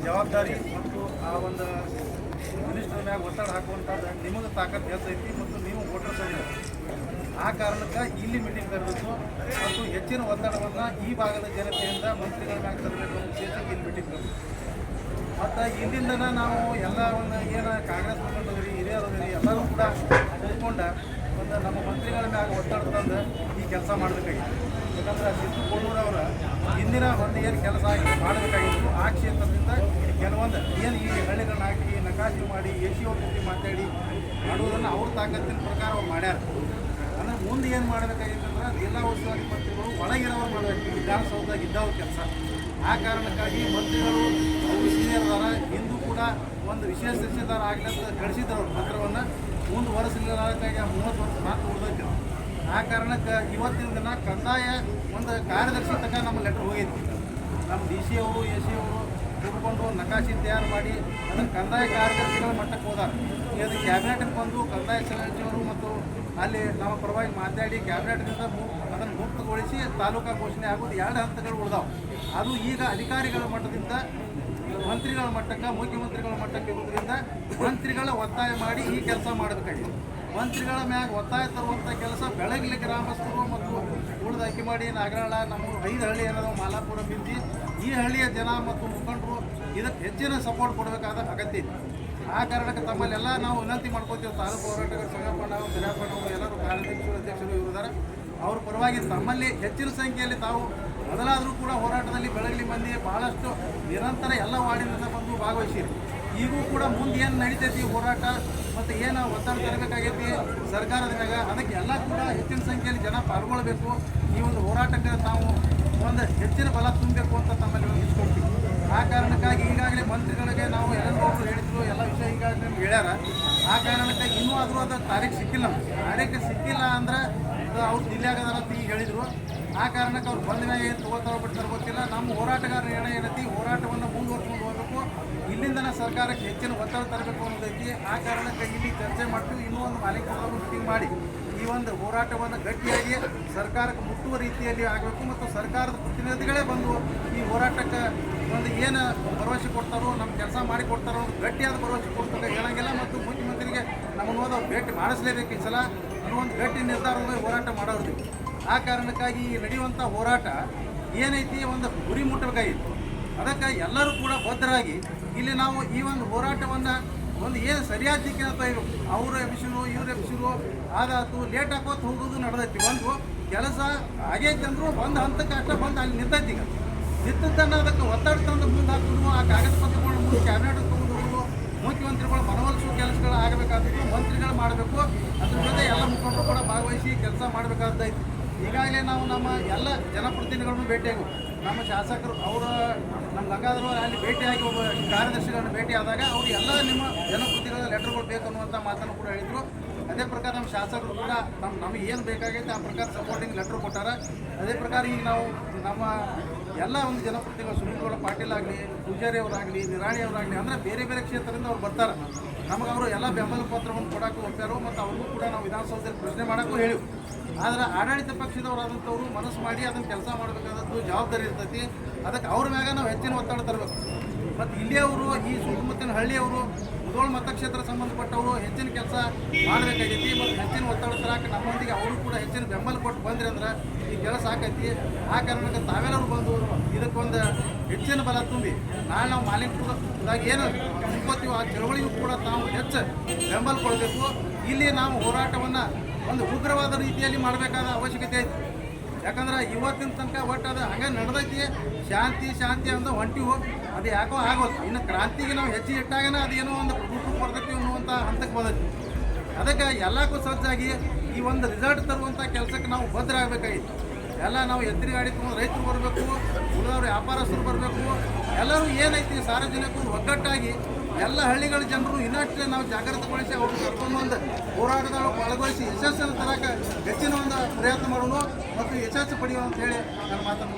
ಜವಾಬ್ದಾರಿ ಮತ್ತು ಆ ಒಂದು ಮಿನಿಸ್ಟರ್ ಮ್ಯಾಗ ಒತ್ತಡ ಹಾಕುವಂಥದ್ದು ನಿಮಗೆ ತಾಕತ್ ಹೆಚ್ಚೈತಿ ಮತ್ತು ನೀವು ವೋಟರ್ಸ್ ಆ ಕಾರಣಕ್ಕೆ ಇಲ್ಲಿ ಮೀಟಿಂಗ್ ತರಬೇಕು ಮತ್ತು ಹೆಚ್ಚಿನ ಒತ್ತಡವನ್ನು ಈ ಭಾಗದ ಜನತೆಯಿಂದ ಮಂತ್ರಿಗಳ ಮ್ಯಾಗ ತರಬೇಕು ಉದ್ದೇಶಕ್ಕೆ ಇಲ್ಲಿ ಮೀಟಿಂಗ್ ಕರೆದು ಮತ್ತು ಇಲ್ಲಿಂದನ ನಾವು ಎಲ್ಲ ಒಂದು ಏನು ಕಾಂಗ್ರೆಸ್ ಮುಖಂಡರಿ ಹಿರಿಯರದಿರಿ ಎಲ್ಲರೂ ಕೂಡ ಕೂತ್ಕೊಂಡ ಒಂದು ನಮ್ಮ ಮಂತ್ರಿಗಳ ಮ್ಯಾಗ ಒತ್ತಡ ತಂದು ಕೆಲಸ ಮಾಡಬೇಕಾಗಿತ್ತು. ಯಾಕಂದ್ರೆ ಸಿದ್ದು ಕೋಡೂರವರ ಹಿಂದಿನ ಒಂದು ಏನು ಕೆಲಸ ಮಾಡಬೇಕಾಗಿತ್ತು, ಆ ಕ್ಷೇತ್ರದಿಂದ ಕೆಲವೊಂದು ಏನು ಈ ಹಳ್ಳಿಗಳನ್ನ ಹಾಕಿ ನಕಾಶಿ ಮಾಡಿ ಎ ಸಿ ಜೊತೆ ಮಾತಾಡಿ ಮಾಡುವುದನ್ನು ಅವ್ರ ತಾಕತ್ತಿನ ಪ್ರಕಾರ ಅವ್ರು ಮಾಡ್ಯಾರ. ಅಂದ್ರೆ ಮುಂದೆ ಏನು ಮಾಡಬೇಕಾಗಿತ್ತು ಅಂದ್ರೆ ಜಿಲ್ಲಾ ಉಸ್ತುವಾರಿ ಮಂತ್ರಿಗಳು ಒಳಗಿರೋರು ಮಾಡಬೇಕು. ವಿಧಾನಸೌಧದಾಗ ಇದ್ದವ್ರ ಕೆಲಸ. ಆ ಕಾರಣಕ್ಕಾಗಿ ಮಂತ್ರಿಗಳು ಅವರು ಇಂದು ಕೂಡ ಒಂದು ವಿಶೇಷ ಶಿಕ್ಷೆದಾರ ಅಂತ ಕಳಿಸಿದ್ರು ಪತ್ರವನ್ನು. ಮುಂದುವರೆಸಲಿಲ್ಲ ಮೂವತ್ತು ವರ್ಷ ಮಾತು ಉಳಿದೈತಿ ಆ ಕಾರಣಕ್ಕೆ ಇವತ್ತಿನ ದಿನ ಕಂದಾಯ ಒಂದು ಕಾರ್ಯದರ್ಶಿ ತನಕ ನಮ್ಮ ಲೆಟ್ರ್ ಹೋಗೈತಿ. ನಮ್ಮ ಡಿ ಸಿ ಅವರು ಎ ಸಿ ಅವರು ಕೂತ್ಕೊಂಡು ನಕಾಶೆ ತಯಾರು ಮಾಡಿ ಅದನ್ನು ಕಂದಾಯ ಕಾರ್ಯದರ್ಶಿಗಳ ಮಟ್ಟಕ್ಕೆ ಹೋದಾರ. ಇದು ಕ್ಯಾಬಿನೆಟ್ಗೆ ಬಂದು ಕಂದಾಯ ಸಚಿವರು ಮತ್ತು ಅಲ್ಲಿ ನಮ್ಮ ಪರವಾಗಿ ಮಾತಾಡಿ ಕ್ಯಾಬಿನೆಟ್ನಿಂದ ಅದನ್ನು ಮುಕ್ತಗೊಳಿಸಿ ತಾಲೂಕಾ ಘೋಷಣೆ ಆಗೋದು ಎರಡು ಹಂತಗಳು ಉಳಿದಾವೆ. ಅದು ಈಗ ಅಧಿಕಾರಿಗಳ ಮಟ್ಟದಿಂದ, ಮಂತ್ರಿಗಳ ಮಟ್ಟಕ್ಕೆ, ಮುಖ್ಯಮಂತ್ರಿಗಳ ಮಟ್ಟಕ್ಕೆ ಇರೋದ್ರಿಂದ ಮಂತ್ರಿಗಳ ಒತ್ತಾಯ ಮಾಡಿ ಈ ಕೆಲಸ ಮಾಡಬೇಕಾಗಿದೆ. ಮಂತ್ರಿಗಳ ಮ್ಯಾಗ ಒತ್ತಾಯ ತರುವಂಥ ಕೆಲಸ ಬೆಳಗ್ಲಿ ಗ್ರಾಮಸ್ಥರು ಮತ್ತು ಉಳಿದ ಅಕ್ಕಿಮಾಡಿ ನಾಗರಾಳ ನಮ್ಮ ಐದು ಹಳ್ಳಿ ಏನದ ಮಾಲಾಪುರ, ಬಿಂದಿ, ಈ ಹಳ್ಳಿಯ ಜನ ಮತ್ತು ಮುಖಂಡರು ಇದಕ್ಕೆ ಹೆಚ್ಚಿನ ಸಪೋರ್ಟ್ ಕೊಡಬೇಕಾದ ಅಗತ್ಯ ಇದೆ. ಆ ಕಾರಣಕ್ಕೆ ತಮ್ಮಲ್ಲೆಲ್ಲ ನಾವು ವಿನಂತಿ ಮಾಡ್ಕೋತೀವಿ. ತಾಲೂಕು ಹೋರಾಟಗಾರ ಸಂಗಪ್ಪ ಜಿಲ್ಲಾಪಣ್ಣ ಎಲ್ಲರೂ ಕಾರ್ಯಾಧ್ಯಕ್ಷರು ಅಧ್ಯಕ್ಷರು ಇರುತ್ತಾರೆ. ಅವ್ರ ಪರವಾಗಿ ತಮ್ಮಲ್ಲಿ ಹೆಚ್ಚಿನ ಸಂಖ್ಯೆಯಲ್ಲಿ ತಾವು ಮೊದಲಾದರೂ ಕೂಡ ಹೋರಾಟದಲ್ಲಿ ಬೆಳಗಲಿ ಮಂದಿ ಬಹಳಷ್ಟು ನಿರಂತರ ಎಲ್ಲ ವಾರ್ಡಿನಿಂದ ಬಂದು ಭಾಗವಹಿಸಿರಿ. ಈಗೂ ಕೂಡ ಮುಂದೆ ಏನು ನಡೀತೈತಿ ಹೋರಾಟ ಮತ್ತು ಏನು ಒತ್ತಡ ತರಬೇಕಾಗೈತಿ ಸರ್ಕಾರದ ಮ್ಯಾಗ? ಅದಕ್ಕೆ ಎಲ್ಲ ಕೂಡ ಹೆಚ್ಚಿನ ಸಂಖ್ಯೆಯಲ್ಲಿ ಜನ ಪಾಲ್ಗೊಳ್ಬೇಕು. ಈ ಒಂದು ಹೋರಾಟಕ್ಕೆ ತಾವು ಒಂದು ಹೆಚ್ಚಿನ ಬಲ ತುಂಬಬೇಕು ಅಂತ ತಮ್ಮಲ್ಲಿ ಇಸ್ಕೊಳ್ತೀವಿ ಆ ಕಾರಣಕ್ಕಾಗಿ ಈಗಾಗಲೇ ಮಂತ್ರಿಗಳಿಗೆ ನಾವು ಎಲ್ಲರೂ ಹೇಳಿದ್ರು, ಎಲ್ಲ ವಿಷಯ ಈಗಾಗಲೇ ನಮ್ಗೆ ಹೇಳ್ಯಾರ. ಆ ಕಾರಣಕ್ಕಾಗಿ ಇನ್ನೂ ಆದರೂ ಅದು ತಾರೀಕು ಸಿಕ್ಕಿಲ್ಲ. ತಾರೀಕು ಸಿಕ್ಕಿಲ್ಲ ಅಂದ್ರೆ ಅದು ಅವ್ರು ದಿಲ್ಲಾಗದಾರ ಅಂತ ಈಗ ಹೇಳಿದ್ರು. ಆ ಕಾರಣಕ್ಕೆ ಅವ್ರು ಬಂದ ಏನು ತಗೋತಾರ ಬಿಡ್ತಾರೆ ಗೊತ್ತಿಲ್ಲ. ನಮ್ಮ ಹೋರಾಟಗಾರರ ನಿರ್ಣಯ ಏನೈತಿ ಹೋರಾಟವನ್ನು ಮುಂದುವರ್ಸ್ಕೊಂಡು ಹೋಗಬೇಕು. ಇಲ್ಲಿಂದನೇ ಸರ್ಕಾರಕ್ಕೆ ಹೆಚ್ಚಿನ ಒತ್ತಡ ತರಬೇಕು ಅನ್ನೋದೈತಿ ಆ ಕಾರಣಕ್ಕೆ ಇಲ್ಲಿ ಚರ್ಚೆ ಮಾಡಿ ಇನ್ನೂ ಒಂದು ಮಾಲೀಕರು ಮೀಟಿಂಗ್ ಮಾಡಿ ಈ ಒಂದು ಹೋರಾಟವನ್ನು ಗಟ್ಟಿಯಾಗಿ ಸರ್ಕಾರಕ್ಕೆ ಮುಟ್ಟುವ ರೀತಿಯಲ್ಲಿ ಆಗಬೇಕು ಮತ್ತು ಸರ್ಕಾರದ ಪ್ರತಿನಿಧಿಗಳೇ ಬಂದು ಈ ಹೋರಾಟಕ್ಕೆ ಒಂದು ಏನು ಭರವಸೆ ಕೊಡ್ತಾರೋ ನಮ್ಮ ಕೆಲಸ ಮಾಡಿ ಕೊಡ್ತಾರೋ ಗಟ್ಟಿಯಾದ ಭರವಸೆ ಕೊಡ್ತಾರೆ ಹೇಳಂಗಿಲ್ಲ. ಮತ್ತು ಮುಖ್ಯಮಂತ್ರಿಗೆ ನಮ್ಮನ್ನು ಭೇಟಿ ಮಾಡಿಸ್ಲೇಬೇಕು ಈ ಸಲ ಅನ್ನೋ ಒಂದು ಗಟ್ಟಿ ನಿರ್ಧಾರದ ಹೋರಾಟ ಮಾಡೋದು ಆ ಕಾರಣಕ್ಕಾಗಿ ಈ ನಡೆಯುವಂಥ ಹೋರಾಟ ಏನೈತಿ ಒಂದು ಗುರಿ ಮುಟ್ಟಬೇಕಾಗಿತ್ತು. ಅದಕ್ಕೆ ಎಲ್ಲರೂ ಕೂಡ ಬದ್ಧರಾಗಿ ಇಲ್ಲಿ ನಾವು ಈ ಒಂದು ಹೋರಾಟವನ್ನು ಒಂದು ಏನು ಸರಿಯಾದ ದಿಕ್ಕಿನ ಇರು ಅವರು ಎಬ್ಸಿರು ಇವ್ರು ಎಬ್ಸಿರು ಆಗಾತು ಲೇಟ್ ಹಾಕೋತ್ ಹೋಗೋದು ನಡೆದೈತಿ. ಒಂದು ಕೆಲಸ ಆಗೈತೆ ಅಂದರೂ ಒಂದು ಹಂತಕ್ಕೆ ಅಷ್ಟೇ ಬಂದು ಅಲ್ಲಿ ನಿಂತೈತಿ ಈಗ. ನಿಂತದ್ದನ್ನು ಅದಕ್ಕೆ ಒತ್ತಡ ತಂದು ಮುಂದೆ ಹಾಕೋದು, ಆ ಕಾಗದ ಪತ್ರಗಳು ಮುಂದೆ ಕ್ಯಾಬಿನೆಟ್ ತಗೊಂಡು ಮುಖ್ಯಮಂತ್ರಿಗಳು ಮನವೊಲಿಸುವ ಕೆಲಸಗಳು ಆಗಬೇಕಾದ್ರು ಮಂತ್ರಿಗಳು ಮಾಡಬೇಕು. ಅದ್ರ ಜೊತೆ ಎಲ್ಲ ಮುಖಂಡರು ಕೂಡ ಭಾಗವಹಿಸಿ ಕೆಲಸ ಮಾಡಬೇಕಾದೈತಿ. ಈಗಾಗಲೇ ನಾವು ನಮ್ಮ ಎಲ್ಲ ಜನಪ್ರತಿನಿಧಿಗಳನ್ನು ಭೇಟಿಯಾಗಿ ನಮ್ಮ ಶಾಸಕರು, ಅವರ ನಮ್ಮ ಗಂಗಾಧರ ಅಲ್ಲಿ ಭೇಟಿಯಾಗಿ ಒಬ್ಬ ಕಾರ್ಯದರ್ಶಿಗಳನ್ನು ಭೇಟಿ ಆದಾಗ ಅವರು ಎಲ್ಲ ನಿಮ್ಮ ಜನಪ್ರತಿನಿಧಿಗಳ ಲೆಟರ್ಗಳು ಬೇಕು ಅನ್ನುವಂಥ ಮಾತನ್ನು ಕೂಡ ಹೇಳಿದರು. ಅದೇ ಪ್ರಕಾರ ನಮ್ಮ ಶಾಸಕರು ಕೂಡ ನಮ್ಮ ನಮಗೆ ಏನು ಬೇಕಾಗೈತೆ ಆ ಪ್ರಕಾರ ಸಪೋರ್ಟಿಂಗ್ ಲೆಟ್ರ್ ಕೊಟ್ಟಾರ. ಅದೇ ಪ್ರಕಾರ ಈಗ ನಾವು ನಮ್ಮ ಎಲ್ಲ ಒಂದು ಜನಪ್ರತಿನಿಧಿಗಳು ಸುನೀಲ್ ಪಾಟೀಲ್ ಆಗಲಿ, ಪೂಜಾರಿ ಅವರಾಗಲಿ, ನಿರಾಣಿ ಅವರಾಗಲಿ, ಅಂದರೆ ಬೇರೆ ಬೇರೆ ಕ್ಷೇತ್ರದಿಂದ ಅವ್ರು ಬರ್ತಾರೆ. ನಮಗೆ ಅವರು ಎಲ್ಲ ಬೆಂಬಲ ಪತ್ರವನ್ನು ಕೊಡೋಕ್ಕೂ ಒಪ್ಪಾರು ಮತ್ತು ಅವ್ರಿಗೂ ಕೂಡ ನಾವು ವಿಧಾನಸೌಧದಲ್ಲಿ ಪ್ರಶ್ನೆ ಮಾಡೋಕ್ಕೂ ಹೇಳಿ ಆದರೆ ಆಡಳಿತ ಪಕ್ಷದವರಾದಂಥವ್ರು ಮನಸ್ಸು ಮಾಡಿ ಅದನ್ನು ಕೆಲಸ ಮಾಡಬೇಕಾದದ್ದು ಜವಾಬ್ದಾರಿ ಇರ್ತೈತಿ. ಅದಕ್ಕೆ ಅವ್ರ ಮ್ಯಾಗ ನಾವು ಹೆಚ್ಚಿನ ಒತ್ತಡ ತರಬೇಕು. ಮತ್ತು ಇಲ್ಲಿಯವರು ಈ ಸುತ್ತಮುತ್ತಿನ ಹಳ್ಳಿಯವರು ಮುದೋಳ ಮತಕ್ಷೇತ್ರ ಸಂಬಂಧಪಟ್ಟವರು ಹೆಚ್ಚಿನ ಕೆಲಸ ಮಾಡಬೇಕಾಗೈತಿ ಮತ್ತು ಹೆಚ್ಚಿನ ಒತ್ತಡ ತರಕ ನಮ್ಮೊಂದಿಗೆ ಅವರು ಕೂಡ ಹೆಚ್ಚಿನ ಬೆಂಬಲ ಕೊಟ್ಟು ಬಂದ್ರಿ ಅಂದ್ರೆ ಈ ಕೆಲಸ ಆಕೈತಿ. ಆ ಕಾರಣಕ್ಕೆ ತಾವೆಲ್ಲರೂ ಬಂದು ಇದಕ್ಕೊಂದು ಹೆಚ್ಚಿನ ಬಲ ತುಂಬಿ, ನಾಳೆ ನಾವು ಮಾಲಿನ್ಯದಾಗ ಏನು ಅನ್ಕೋತೀವೋ ಆ ಚಳವಳಿಗೂ ಕೂಡ ತಾವು ಹೆಚ್ಚು ಬೆಂಬಲ ಕೊಡಬೇಕು. ಇಲ್ಲಿ ನಾವು ಹೋರಾಟವನ್ನು ಒಂದು ಉಗ್ರವಾದ ರೀತಿಯಲ್ಲಿ ಮಾಡಬೇಕಾದ ಅವಶ್ಯಕತೆ ಐತಿ. ಯಾಕಂದ್ರೆ ಇವತ್ತಿನ ತನಕ ಒಟ್ಟು ಅದು, ಹಂಗೆ ನಡೆದೈತಿ, ಶಾಂತಿ ಶಾಂತಿ ಅಂತ ಹೊಂಟಿವು ಅದು ಯಾಕೋ ಆಗೋಲ್ಲ ಇನ್ನು ಕ್ರಾಂತಿಗೆ ನಾವು ಹೆಚ್ಚಿಗೆ ಇಟ್ಟಾಗನ ಅದೇನೋ ಒಂದು ಕುಟುಂಬ ಬರ್ತೈತಿ ಅನ್ನುವಂಥ ಹಂತಕ್ಕೆ ಬಂದೈತಿ. ಅದಕ್ಕೆ ಎಲ್ಲಕ್ಕೂ ಸಜ್ಜಾಗಿ ಈ ಒಂದು ರಿಸಲ್ಟ್ ತರುವಂಥ ಕೆಲಸಕ್ಕೆ ನಾವು ಭದ್ರಾಗಬೇಕಾಗಿತ್ತು ಎಲ್ಲ ನಾವು ಎತ್ತರಿ ಗಾಡಿ ತಗೊಂಡು ರೈತರು ಬರಬೇಕು, ಉಳಿದವರು ವ್ಯಾಪಾರಸ್ಥರು ಬರಬೇಕು, ಎಲ್ಲರೂ ಏನೈತಿ ಸಾರ್ವಜನಿಕರು ಒಗ್ಗಟ್ಟಾಗಿ ಎಲ್ಲ ಹಳ್ಳಿಗಳ ಜನರು ಇನ್ನಷ್ಟು ನಾವು ಜಾಗೃತಗೊಳಿಸಿ ಅವ್ರನ್ನ ಕರ್ಕೊಂಡ್ಬಂದು ಹೋರಾಟದೊಳಗೆ ಪಾಲ್ಗೊಳಿಸಿ ಯಶಸ್ಸನ್ನು ತರಕ ಹೆಚ್ಚಿನ ಒಂದು ಪ್ರಯತ್ನ ಮಾಡೋಣ ಮತ್ತು ಯಶಸ್ಸು ಪಡೆಯೋ ಅಂತ ಹೇಳಿ ನಾನು ಮಾತನ್ನು